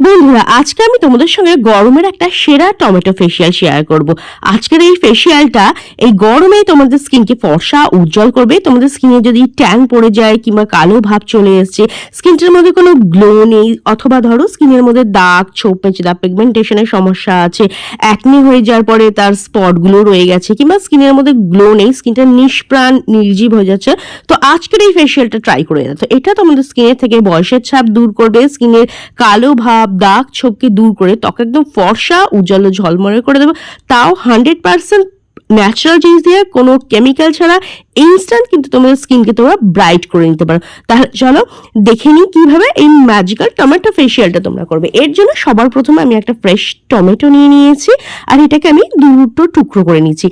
বন্ধুরা, আজকে আমি তোমাদের সঙ্গে গরমের একটা সেরা টমেটো ফেসিয়াল শেয়ার করব। আজকের এই ফেসিয়ালটা এই গরমে তোমাদের স্কিনকে ফর্সা, উজ্জ্বল করবে। তোমাদের স্কিনে যদি ট্যান পড়ে যায় কিংবা কালো ভাব চলে এসছে স্কিনটার মধ্যে কোনো গ্লো নেই, অথবা ধরো স্কিনের মধ্যে দাগ ছোপ পেঁচে দাগ পিগমেন্টেশনের সমস্যা আছে অ্যাকনি হয়ে যাওয়ার পরে তার স্পটগুলো রয়ে গেছে, কিংবা স্কিনের মধ্যে গ্লো নেই স্কিনটা নিষ্প্রাণ, নির্জীব হয়ে যাচ্ছে, তো আজকের এই ফেসিয়ালটা ট্রাই করে তো এটা তোমাদের স্কিনের থেকে বয়সের ছাপ দূর করবে স্কিনের কালো ভাব দাগ ছোপকে দূর করে ত্বক একদম ফর্সা, উজ্জ্বল ও ঝলমলে করে দেবে। তাও হান্ড্রেড পার্সেন্ট ন্যাচারাল জিনিস দিয়ে, কোনো কেমিক্যাল ছাড়া ইনস্ট্যান্ট কিন্তু তোমাদের স্কিনকে তোমরা ব্রাইট করে নিতে পারো। তাহলে চলো দেখে নিই কীভাবে এই ম্যাজিক্যাল টমেটো ফেসিয়ালটা তোমরা করবে। এর জন্য সবার প্রথমে আমি একটা ফ্রেশ টমেটো নিয়ে নিয়েছি, আর এটাকে আমি দুটো টুকরো করে নিয়েছি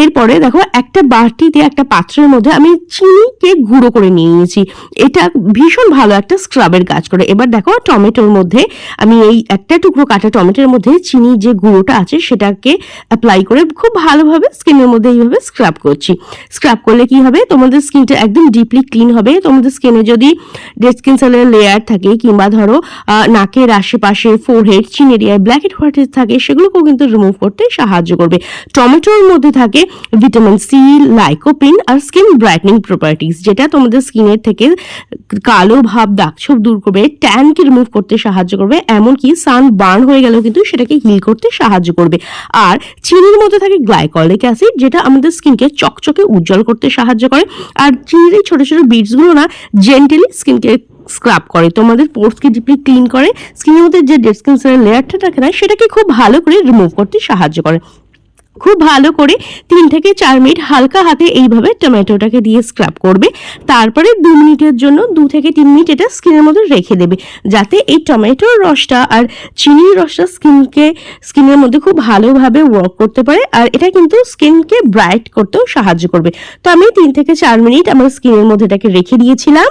এরপরে দেখো একটা বাটিতে একটা পাত্রের মধ্যে আমি চিনিকে গুঁড়ো করে নিয়ে নিয়েছি। এটা ভীষণ ভালো একটা স্ক্রাবের কাজ করে। এবার দেখো টমেটোর মধ্যে আমি এই একটা টুকরো কাটা টমেটোর মধ্যে চিনি যে গুঁড়োটা আছে সেটাকে অ্যাপ্লাই করে খুব ভালোভাবে স্কিনের মধ্যে এইভাবে স্ক্রাব করছি। স্ক্রাব করলে কি হবে? তোমাদের স্কিনটা একদম ডিপলি ক্লিন হবে। তোমাদের স্কিনে যদি ডেড স্কিন সেলের লেয়ার থাকে কিংবা ধরো নাকের আশেপাশে ফোরহেড চিন এরিয়ায় ব্ল্যাক হেড হোয়াইট থাকে, সেগুলোকেও কিন্তু রিমুভ করতে সাহায্য করবে। টমেটোর মধ্যে থাকে ভিটামিন সি লাইকোপিন আর স্কিন ব্রাইটনিং প্রপার্টিস যেটা তোমাদের স্কিনের থেকে কালো ভাব দাগছোপ দূর করবে ট্যানকে রিমুভ করতে সাহায্য করবে, এমনকি সান বার্ন হয়ে গেলেও কিন্তু সেটাকে হিল করতে সাহায্য করবে। আর চিনির মধ্যে থাকে গ্লাইকলিক অ্যাসিড যেটা আমাদের স্কিনকে চকচকে উজ্জ্বল করতে সাহায্য করে। আর চিনির এই ছোট ছোট বিটসগুলো না জেন্টালি স্কিনকে স্ক্রাব করে, তোমাদের পোর্সকে ডিপলি ক্লিন করে স্কিনের মধ্যে যে ডেড স্কিন সেলের লেয়ারটা থাকে না, সেটাকে খুব ভালো করে রিমুভ করতে সাহায্য করে। খুব ভালো করে তিন থেকে চার মিনিট হালকা হাতে এইভাবে টমেটোটাকে দিয়ে স্ক্রাব করবে। তারপরে দু মিনিটের জন্য, দু থেকে তিন মিনিট এটা স্কিনের মধ্যে রেখে দেবে, যাতে এই টমেটোর রসটা আর চিনির রসটা স্কিনকে স্কিনের মধ্যে খুব ভালোভাবে ওয়ার্ক করতে পারে আর এটা কিন্তু স্কিনকে ব্রাইট করতেও সাহায্য করবে। তো আমি তিন থেকে চার মিনিট আমার স্কিনের মধ্যে এটাকে রেখে দিয়েছিলাম।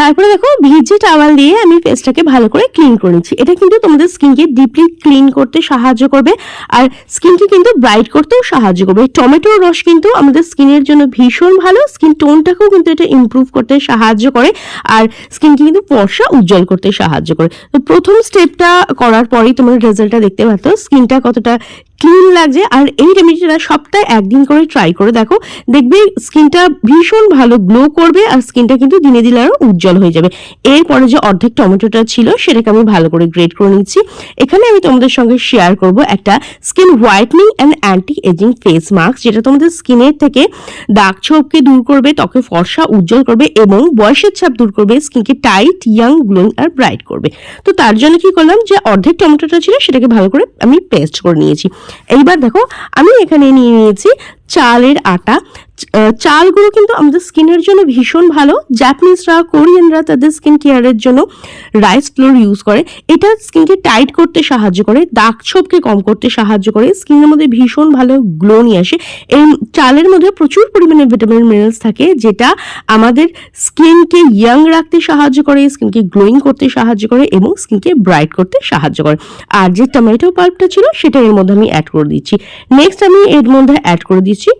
তারপরে দেখো ভিজে টাওয়াল দিয়ে আমি ফেসটাকে ভালো করে ক্লিন করে নিচ্ছি। এটা কিন্তু তোমাদের স্কিনকে ডিপলি ক্লিন করতে সাহায্য করবে আর স্কিনকে কিন্তু ব্রাইট করতেও সাহায্য করবে। টমেটোর রস কিন্তু আমাদের স্কিনের জন্য ভীষণ ভালো। স্কিন টোনটাকেও কিন্তু এটা ইমপ্রুভ করতে সাহায্য করে আর স্কিনকে কিন্তু ফর্সা উজ্জ্বল করতে সাহায্য করে। তো প্রথম স্টেপটা করার পরেই তোমরা রেজাল্টটা দেখতে পাচ্ছ। স্কিনটা কতটা ক্লিন লাগছে। আর এই রেমেডিটা সপ্তাহে একদিন করে ট্রাই করে। দেখো, দেখবে স্কিনটা ভীষণ ভালো গ্লো করবে আর স্কিনটা কিন্তু দিনে দিনে আরও উজ্জ্বল হয়ে যাবে। এরপরে যে অর্ধেক টমেটোটা ছিল, সেটাকে আমি ভালো করে গ্রেড করে নিচ্ছি। এখানে আমি তোমাদের সঙ্গে শেয়ার করব একটা skin whitening and anti ageing face mask যেটা তোমাদের স্কিনের থেকে দাগ ছোপকে দূর করবে, ত্বকে ফর্সা উজ্জ্বল করবে এবং বয়সের ছাপ দূর করবে স্কিনকে টাইট ইয়াং গ্লোয়িং আর ব্রাইট করবে। তো তার জন্য কি করলাম যে অর্ধেক টমেটোটা ছিল, সেটাকে ভালো করে আমি পেস্ট করে নিয়েছি। এইবার দেখো আমি এখানে নিয়ে নিয়েছি চালের আটা। চালগুলো কিন্তু আমাদের স্কিনের জন্য ভীষণ ভালো। জাপানিজরা কোরিয়ানরা তাদের স্কিন কেয়ারের জন্য রাইস ফ্লোর ইউজ করে। এটা স্কিনকে টাইট করতে সাহায্য করে, দাগ ছোপকে কম করতে সাহায্য করে। স্কিনের মধ্যে ভীষণ ভালো গ্লো নিয়ে আসে। এই চালের মধ্যে প্রচুর পরিমাণে ভিটামিন মিনারেলস থাকে, যেটা আমাদের স্কিনকে ইয়াং রাখতে সাহায্য করে স্কিনকে গ্লোয়িং করতে সাহায্য করে এবং স্কিনকে ব্রাইট করতে সাহায্য করে। আর যে টমেটো পাল্পটা ছিল, সেটা এর মধ্যে আমি অ্যাড করে দিচ্ছি। নেক্সট আমি এর মধ্যে অ্যাড করে দিচ্ছি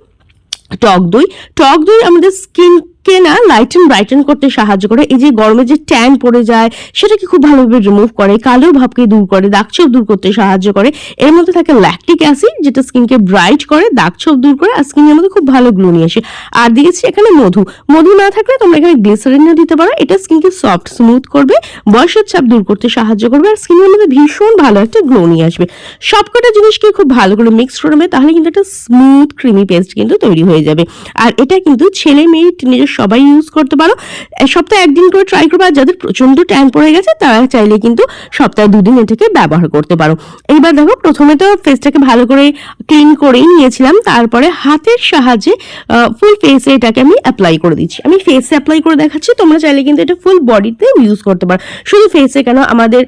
টক দই। টক দই আমাদের স্কিনকে না লাইটেন ব্রাইটেন করতে সাহায্য করে। এই যে গরমে যে ট্যান পড়ে যায় সেটাকে খুব ভালোভাবে রিমুভ করে? কালো ভাবকে দূর করে দাগছোপ দূর করতে সাহায্য করে। এর মধ্যে থাকে ল্যাকটিক অ্যাসিড যেটা স্কিনকে ব্রাইট করে দাগছোপ দূর করে, আর স্কিনের মধ্যে খুব ভালো গ্লো নিয়ে আসে। আর দিয়েছি এখানে মধু। মধু না থাকলে তোমরা এখানে গ্লিসারিনও দিতে পারো। এটা স্কিনকে সফট স্মুথ করবে, বয়সের ছাপ দূর করতে সাহায্য করবে, আর স্কিনের মধ্যে ভীষণ ভালো একটা গ্লো নিয়ে আসবে। সবকটা জিনিসকে খুব ভালো করে মিক্স করবে তাহলে কিন্তু একটা স্মুথ ক্রিমি পেস্ট কিন্তু তৈরি হয়ে যাবে। আর এটা কিন্তু ছেলে মেয়ে টিনেজার সবাই ইউজ করতে পারো। সপ্তাহে একদিন করে ট্রাই করবে, আর যাদের প্রচণ্ড ট্যান পড়ে গেছে, তারা চাইলে কিন্তু সপ্তাহে দুদিন এটাকে ব্যবহার করতে পারো। এইবার দেখো, প্রথমে তো ফেসটাকে ভালো করে ক্লিন করেই নিয়েছিলাম, তারপরে হাতের সাহায্যে ফুল ফেসে এটাকে আমি অ্যাপ্লাই করে দিচ্ছি। আমি ফেসে অ্যাপ্লাই করে দেখাচ্ছি, তোমরা চাইলে কিন্তু এটা ফুল বডিতে ইউজ করতে পারো। শুধু ফেসে কেন আমাদের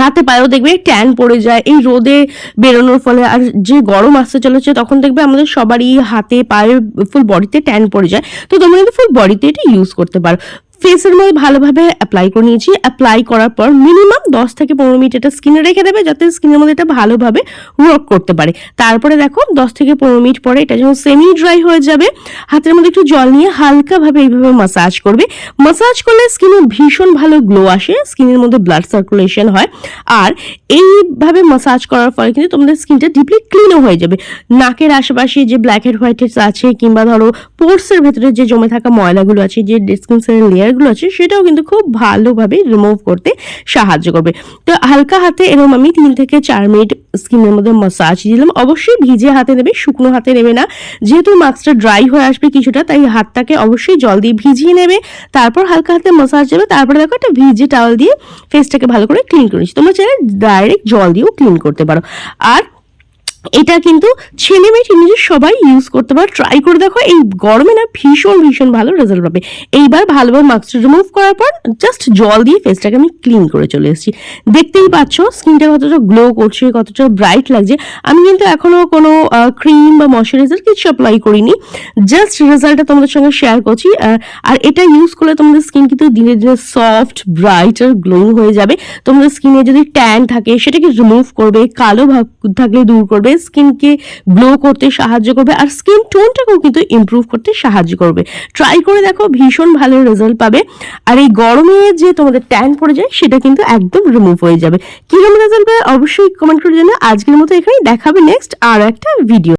হাতে পায়েও দেখবে ট্যান পড়ে যায়, এই রোদে বেরোনোর ফলে। আর যে গরম আসতে চলেছে, তখন দেখবে আমাদের সবারই হাতে, পায়ে ফুল বডিতে ট্যান পড়ে যায়। তো তোমরা কিন্তু ফুল বডিতে এটা ইউজ করতে পারো। ফেসের মধ্যে ভালোভাবে অ্যাপ্লাই করে নিয়েছি। অ্যাপ্লাই করার পর মিনিমাম দশ থেকে পনেরো মিনিট এটা স্কিনে রেখে দেবে যাতে স্কিনের মধ্যে এটা ভালোভাবে ওয়ার্ক করতে পারে। তারপরে দেখো দশ থেকে পনেরো মিনিট পরে এটা যখন সেমি ড্রাই হয়ে যাবে। হাতের মধ্যে একটু জল নিয়ে হালকাভাবে এইভাবে মাসাজ করবে। মাসাজ করলে স্কিনে ভীষণ ভালো গ্লো আসে স্কিনের মধ্যে ব্লাড সার্কুলেশন হয়। আর এইভাবে মাসাজ করার ফলে কিন্তু তোমাদের স্কিনটা ডিপলি ক্লিনও হয়ে যাবে। নাকের আশেপাশে যে ব্ল্যাক হেড হোয়াইট হেডস আছে কিংবা ধরো পোর্সের ভেতরে যে জমে থাকা ময়লাগুলো আছে, যে স্কিন সেলের লেয়ারগুলো আছে, সেটাও কিন্তু খুব ভালোভাবে রিমুভ করতে সাহায্য করবে। তো হালকা হাতে এরকম আমি তিন থেকে চার মিনিট স্কিনের মধ্যে মাসাজ দিলাম। অবশ্যই ভিজে হাতে নেবে, শুকনো হাতে নেবে না। যেহেতু মাস্কটা ড্রাই হয়ে আসবে কিছুটা, তাই হাতটাকে অবশ্যই জল দিয়ে ভিজিয়ে নেবে। তারপর হালকা হাতে মাসাজ দেবে, তারপরে দেখো একটা ভিজে টাওয়াল দিয়ে ফেসটাকে ভালো করে ক্লিন করে নিচ্ছি। তোমরা চাইলে ডাইরেক্ট জল দিয়েও ক্লিন করতে পারো। আর এটা কিন্তু ছেলে মেয়ে টিনেজার সবাই ইউজ করতে পারো। ট্রাই করে দেখো, এই গরমে না ভীষণ ভীষণ ভালো রেজাল্ট পাবে। এইবার ভালোভাবে মাস্কটা রিমুভ করার পর জাস্ট জল দিয়ে ফেসটাকে আমি ক্লিন করে চলে এসেছি। দেখতেই পাচ্ছ স্কিনটা কতটা গ্লো করছে, কতটা ব্রাইট লাগছে। আমি কিন্তু এখনও কোনো ক্রিম বা ময়শ্চারাইজার কিছু অ্যাপ্লাই করিনি। জাস্ট রেজাল্টটা তোমাদের সঙ্গে শেয়ার করছি। আর এটা ইউজ করলে তোমাদের স্কিন কিন্তু দিনে দিনে সফট ব্রাইট আর গ্লোয়িং হয়ে যাবে। তোমাদের স্কিনে যদি ট্যান থাকে, সেটাকে রিমুভ করবে, কালো ভাব থাকলে দূর করবে স্কিনকে গ্লো করতে সাহায্য করবে আর স্কিন টোনটাকেও কিন্তু ইম্প্রুভ করতে সাহায্য করবে। ট্রাই করে দেখো, ভীষণ ভালো রেজাল্ট পাবে। আর এই গরমে যে তোমাদের ট্যান পড়ে যায়, সেটা কিন্তু একদম রিমুভ হয়ে যাবে। কীরকম রেজাল্ট পাবে অবশ্যই কমেন্ট করে জানো আজকের মতো এখানেই দেখাবে নেক্সট আর একটা ভিডিও